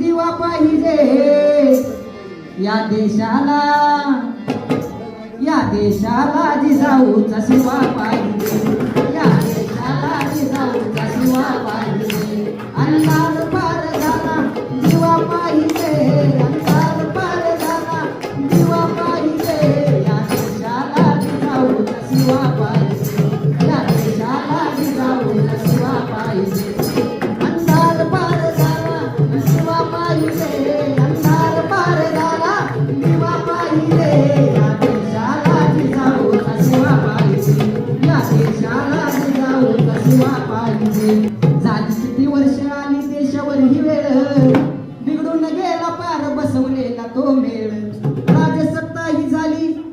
दिवा पाहिजे. या देशाला या देशाला जिजाऊचा शिवा पाहिजे.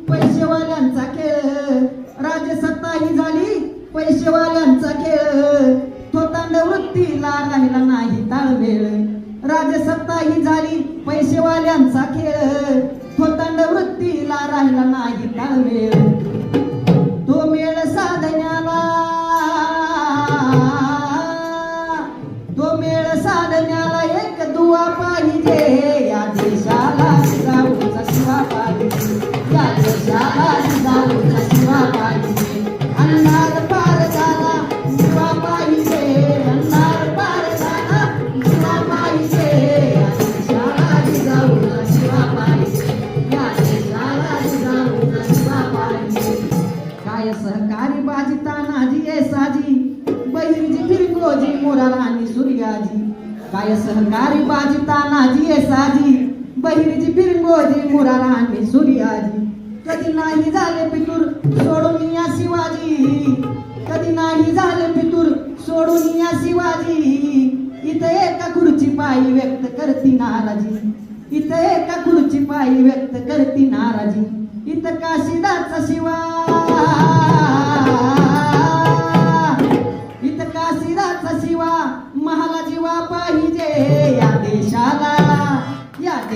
पैसेवाल्यांचा खेळ. तो ही झाली पैसेवाल्यांचा खेळ. थोतांड वृत्तीला राहिला नाही ताळमेळ. राजसत्ता ही झाली पैसेवाल्यांचा खेळ. काय सहकारी बाजी तानाजी ये साजी. बहिरजी फिरकोजी मोराला आणि सूर्याजी. काय सहकारी बाजी तानाजी ये साजी. बहिरजी फिरकोजी मोराला आणि सूर्याजी. कधी नाही झाले पितूर सोडून या शिवाजी. कधी नाही झाले पितूर सोडून या शिवाजी. इथं एका खुर्ची पायी व्यक्त करती नाराजी. इथं एका खुर्ची पायी व्यक्त करती नाराजी. इथं काशीदाचा शिवा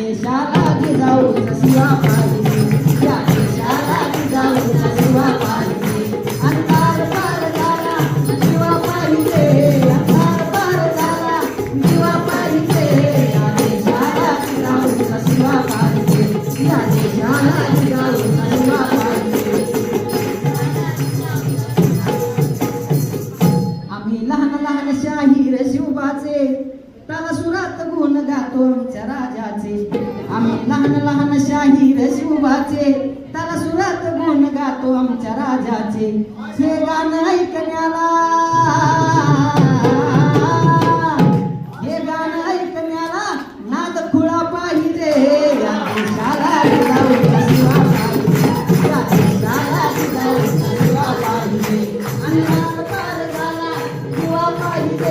देशाला जिजाऊचा शिवा पाहिजे या देशाला जिजाऊचा शिवा पाहिजे अंधार पार झाला शिवा पाहिजे अंधार पार झाला शिवा पाहिजे या देशाला शिवा पाहिजे या देशाला शिवा पाहिजे आम्ही लहान लहान शाहीर शिवबाचे सुरात गुण गातो आमच्या राजाचे. आम्ही लहान लहान शाहीर शिवबाचे त्याला सुरात गुण गातो आमच्या राजाचे. हे गाणं ऐकण्याला. हे गाणं ऐकण्याला नाद खुळा पाहिजे. या आणि नाद पार झाला पाहिजे.